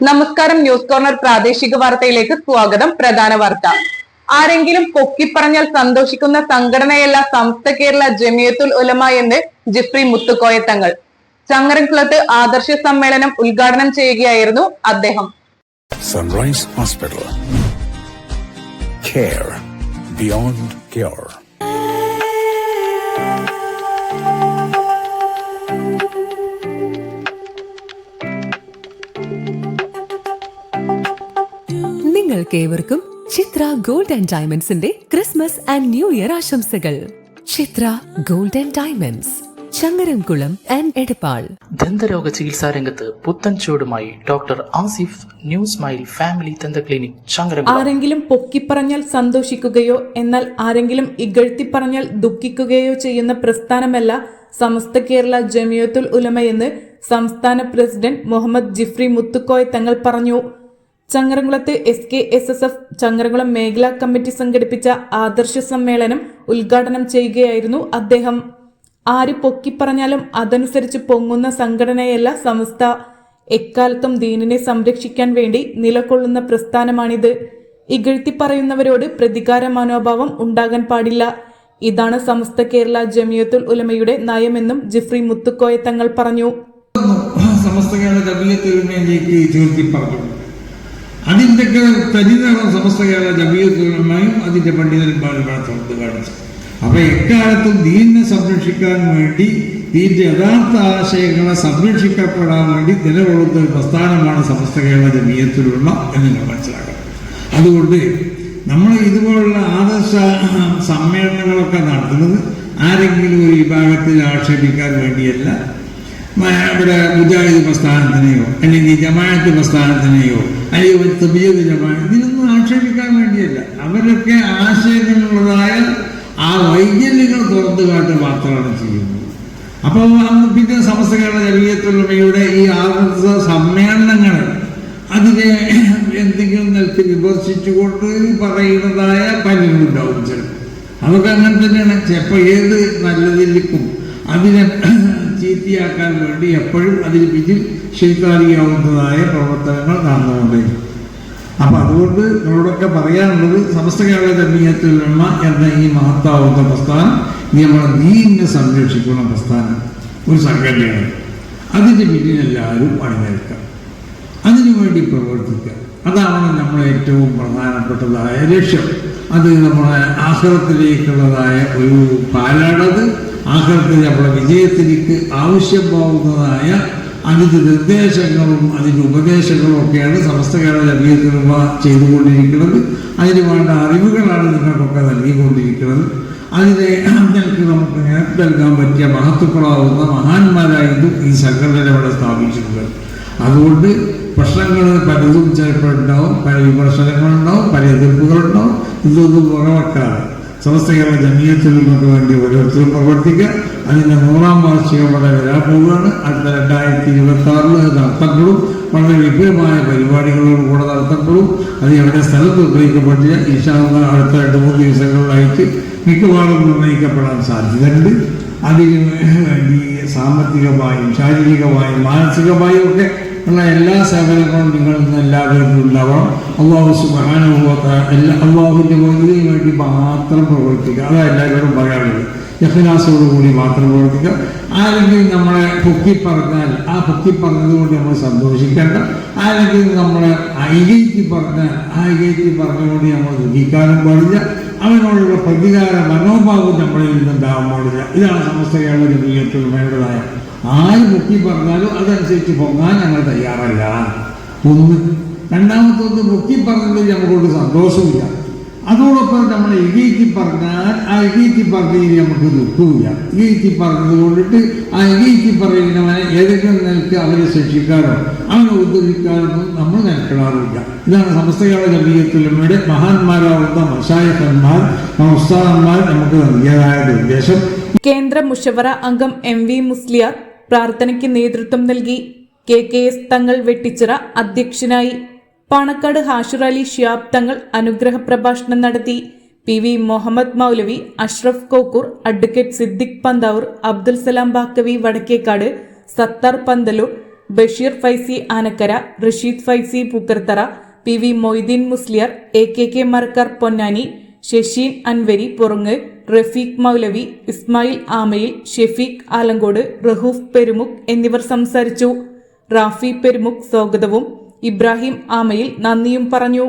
നമസ്കാരം news corner പ്രാദേശിക വാർത്തയിലേക്ക് സ്വാഗതം. പ്രധാന വാർത്ത. ആരെങ്കിലും പൊക്കിപ്പറഞ്ഞാൽ സന്തോഷിക്കുന്ന സംഘടനയല്ല സംസ്ഥ കേരള ജമിയത്തുൽ ഉലമ എന്ന് ജിഫ്രി മുത്തുക്കോയ തങ്ങൾ. ചങ്ങരംകുളത്ത് ആദർശ സമ്മേളനം ഉദ്ഘാടനം ചെയ്യുകയായിരുന്നു അദ്ദേഹം. സൺറൈസ് ഹോസ്പിറ്റൽ Care നിങ്ങൾക്കേവർക്കും ചിത്ര ഗോൾഡ് ആൻഡ് ഡയമണ്ട്സിന്റെ ക്രിസ്മസ് ആൻഡ് ന്യൂ ഇയർ ആശംസകൾ. Chithra gold and diamonds Changaramkulam and Edappal. ദന്തരോഗ ചികിത്സാ രംഗത്ത് പുത്തൻ ചുവടുമായി doctor Asif new smile family ദന്ത ക്ലിനിക് ചങ്ങരംകുളം. ആരെങ്കിലും പൊക്കിപ്പറഞ്ഞാൽ സന്തോഷിക്കുകയോ എന്നാൽ ആരെങ്കിലും ഇകഴ്ത്തി പറഞ്ഞാൽ ദുഃഖിക്കുകയോ ചെയ്യുന്ന പ്രസ്ഥാനമല്ല സമസ്ത കേരള ജമിയത്തുൽ ഉലമയെന്ന് സംസ്ഥാന പ്രസിഡന്റ് മുഹമ്മദ് ജിഫ്രി മുത്തുക്കോയ തങ്ങൾ പറഞ്ഞു. ചങ്ങരംകുളത്ത് S K S S F Changaramkulam മേഖലാ കമ്മിറ്റി സംഘടിപ്പിച്ച ആദർശ സമ്മേളനം ഉദ്ഘാടനം ചെയ്യുകയായിരുന്നു അദ്ദേഹം. ആര് പൊക്കിപ്പറഞ്ഞാലും അതനുസരിച്ച് പൊങ്ങുന്ന സംഘടനയല്ല സംസ്ഥ എക്കാലത്തും ദീനിനെ സംരക്ഷിക്കാൻ വേണ്ടി നിലകൊള്ളുന്ന പ്രസ്ഥാനമാണിത്. ഇകഴ്ത്തി പറയുന്നവരോട് പ്രതികാര മനോഭാവം ഉണ്ടാകാൻ പാടില്ല. ഇതാണ് സമസ്ത കേരള ജമിയത്തുൽ ഉലമയുടെ നയമെന്നും ജിഫ്രി മുത്തുക്കോയ തങ്ങൾ പറഞ്ഞു. സമസ്ത കേരള ജബിയത്തുലമയിലേക്ക് ചേർത്തി പറഞ്ഞു. അതിന്റെ തനിനിറം സമസ്ത കേരള ജബിയത്തുലമയും അതിന്റെ പണ്ഡിതന്മാരും തുറന്നു കാണിച്ചു അപ്പൊ എക്കാലത്തും ദീനിനെ സംരക്ഷിക്കാൻ വേണ്ടി ദീന്റെ യഥാർത്ഥ ആശയങ്ങളെ സംരക്ഷിക്കപ്പെടാൻ വേണ്ടി നിലകൊള്ളുന്ന ഒരു പ്രസ്ഥാനമാണ് സമസ്ത കേരള ജമീയത്തിലുള്ള എന്ന് നിങ്ങൾ മനസ്സിലാക്കണം. അതുകൊണ്ട് നമ്മൾ ഇതുപോലുള്ള ആദർശ സമ്മേളനങ്ങളൊക്കെ നടത്തുന്നത് ആരെങ്കിലും ഒരു വിഭാഗത്തിൽ ആക്ഷേപിക്കാൻ വേണ്ടിയല്ല. ഇവിടെ മുജാഹിദ് പ്രസ്ഥാനത്തിനെയോ അല്ലെങ്കിൽ ജമാഅത്ത് പ്രസ്ഥാനത്തിനെയോ അല്ലെങ്കിൽ തബീയത്ത് ജമാഅത്ത് ഇതിനൊന്നും ആക്ഷേപിക്കാൻ വേണ്ടിയല്ല. അവരൊക്കെ ആശയങ്ങളുള്ളതായ ആ വൈകല്യങ്ങൾ തുറന്നു കാട്ടുക മാത്രമാണ് ചെയ്യുന്നത്. അപ്പോൾ അന്ന് പിന്നെ സമസ്ത കേരള ജമീയത്തുള്ളവയുടെ ഈ ആവർത്ത സമ്മേളനങ്ങൾ അതിനെ എന്തെങ്കിലും നിലത്ത് വിമർശിച്ചുകൊണ്ട് പറയുന്നതായ പലരും ചിലപ്പോൾ. അതൊക്കെ അങ്ങനെ തന്നെയാണ്. ചിലപ്പോൾ ഏത് നല്ലതിലേക്കും അതിനെ ചീത്തയാക്കാൻ വേണ്ടി എപ്പോഴും അതിന് പിന്നിൽ ശൈത്താനിയാവുന്നതായ പ്രവർത്തനങ്ങൾ നടന്നുകൊണ്ടേയിരിക്കും അപ്പം അതുകൊണ്ട് നമ്മളോടൊക്കെ പറയാനുള്ളത് സമസ്ത കേരള ജമീയത്തിലുള്ളമ എന്ന ഈ മഹത്താവുന്ന പ്രസ്ഥാനം ഈ നമ്മളെ ദീനിനെ സംരക്ഷിക്കുന്ന പ്രസ്ഥാനം ഒരു സംഘടനയാണ്. അതിന്റെ പിന്നിൽ എല്ലാവരും അണിനിരക്കാം അതിനു വേണ്ടി പ്രവർത്തിക്കുക. അതാണ് നമ്മളെ ഏറ്റവും പ്രധാനപ്പെട്ടതായ ലക്ഷ്യം. അത് നമ്മളെ ആഹ്ലത്തിലേക്കുള്ളതായ ഒരു പാലാണത്. ആഹ്ലത്തിൽ നമ്മളെ വിജയത്തിലേക്ക് ആവശ്യമാവുന്നതായ അതിന്റെ നിർദ്ദേശങ്ങളും അതിന്റെ ഉപദേശങ്ങളും ഒക്കെയാണ് സമസ്ത കേരള ജമീയത്തിലുമ ചെയ്തുകൊണ്ടിരിക്കുന്നത്. അതിന് വേണ്ട അറിവുകളാണ് നിങ്ങൾക്കൊക്കെ നൽകിക്കൊണ്ടിരിക്കുന്നത്. അതിനെ നിങ്ങൾക്ക് നമുക്ക് നേരത്തെ നൽകാൻ പറ്റിയ മഹത്വപ്പെടാവുന്ന മഹാന്മാരായിരുന്നു ഈ സംഘടന ഇവിടെ സ്ഥാപിച്ചിട്ടുള്ളത് അതുകൊണ്ട് പ്രശ്നങ്ങൾ പലതും ചിലപ്പോൾ ഉണ്ടാവും പല വിമർശനങ്ങളുണ്ടാവും പല എതിർപ്പുകളുണ്ടാവും ഇതൊന്നും പുറവെക്കാതെ സമസ്ത കേരള ജമീയത്തിൽ നിന്നൊക്കെ വേണ്ടി ഓരോരുത്തരും പ്രവർത്തിക്കുക. അതിന്റെ മൂന്നാം വാർഷികം വളരെ വരാൻ പോവുകയാണ്. അടുത്ത രണ്ടായിരത്തി ഇരുപത്തി ആറിൽ അത് നടത്തപ്പെടും. വളരെ വിപുലമായ പരിപാടികളോട് കൂടെ നടത്തപ്പെടും. അത് എവിടെ സ്ഥലത്ത് നിർണയിക്കപ്പെട്ടില്ല ഈശാന്ത അടുത്ത രണ്ട് മൂന്ന് ദിവസങ്ങളിലായിട്ട് മിക്കവാറും നിർണയിക്കപ്പെടാൻ സാധ്യതയുണ്ട്. അതിന് ഈ സാമ്പത്തികമായും ശാരീരികമായും മാനസികമായും ഒക്കെ ഉള്ള എല്ലാ സേവനങ്ങളും നിങ്ങളിൽ നിന്ന് എല്ലാവരും ഉണ്ടാവണം. അള്ളാഹു സുബാനുഭവത്ത എല്ലാ അള്ളാഹുവിന്റെ മൊഴിന് വേണ്ടി മാത്രം പ്രവർത്തിക്കുക. അതാ എല്ലാവരോടും പറയാനുള്ളത്. യഹ്ലാസോടുകൂടി മാത്രം പ്രവർത്തിക്കുക. ആരെങ്കിലും നമ്മളെ പൊക്കി പറഞ്ഞാൽ ആ പൊക്കി പറഞ്ഞതുകൊണ്ട് നമ്മൾ സന്തോഷിക്കേണ്ട. ആരെങ്കിലും നമ്മളെ ഐകേറ്റി പറഞ്ഞാൽ ആ ഐകേറ്റി പറഞ്ഞുകൊണ്ട് നമ്മൾ ദുഃഖിക്കാനും പാടില്ല. അവനോടുള്ള പ്രതികാര മനോഭാവം നമ്മളിൽ നിന്നുണ്ടാകാൻ പാടില്ല. ഇതാണ് സമസ്ത കേരള വേണ്ടതായ. ആര് പൊക്കി പറഞ്ഞാലും അതനുസരിച്ച് പൊങ്ങാൻ ഞങ്ങൾ തയ്യാറല്ല. ഒന്ന്. രണ്ടാമത്തൊന്ന് പൊക്കി പറഞ്ഞതിൽ നമുക്കൊരു സന്തോഷമില്ല അതോടൊപ്പം നമ്മൾ എഴുതി പറഞ്ഞാൽ ആ എഴുതി പറഞ്ഞതിന് നമുക്ക് ദുഃഖമില്ല എഴുതി പറഞ്ഞത് കൊണ്ടിട്ട് ആ എഴുതി പറയുന്നവനെ ഏതെങ്കിലും നിലയ്ക്ക് അവരെ ശിക്ഷിക്കാറോ അവനെ ഉദ്ധരിക്കാറൊന്നും നമ്മൾ നിലക്കിടാറില്ല. ഇതാണ് സമസ്തകാല കേരള മഹാന്മാരാകുന്ന മഷായഖന്മാർ ഉസ്താദന്മാർ നമുക്ക് നൽകിയതായ നിർദ്ദേശം. കേന്ദ്ര മുഷവറ അംഗം എം വി മുസ്ലിയാർ പ്രാർത്ഥനയ്ക്ക് നേതൃത്വം നൽകി. കെ കെ എസ് തങ്ങൾ വെട്ടിച്ചിറ അധ്യക്ഷനായി പാണക്കാട് ഹാഷിർ അലി ഷിയാബ് തങ്ങൾ അനുഗ്രഹ പ്രഭാഷണം നടത്തി. P V Muhammad Moulavi Ashraf Kokkur advocate Siddique Panthavoor Abdul Salam Baqavi Vadakkekad Sathar Panthalur Basheer Faizy Anakkara Rasheed Faizy Pookkarthara P V Moideen Musliyar A K K Marakkar Ponnani Shaheen Anwari Purang Rafeeq Moulavi Ismail Amayil Shefeeq Alankode Rahoof Perumukh എന്നിവർ സംസാരിച്ചു. റാഫി പെരുമുഖ് സ്വാഗതവും ഇബ്രാഹിം ആമയിൽ നന്ദിയും പറഞ്ഞു.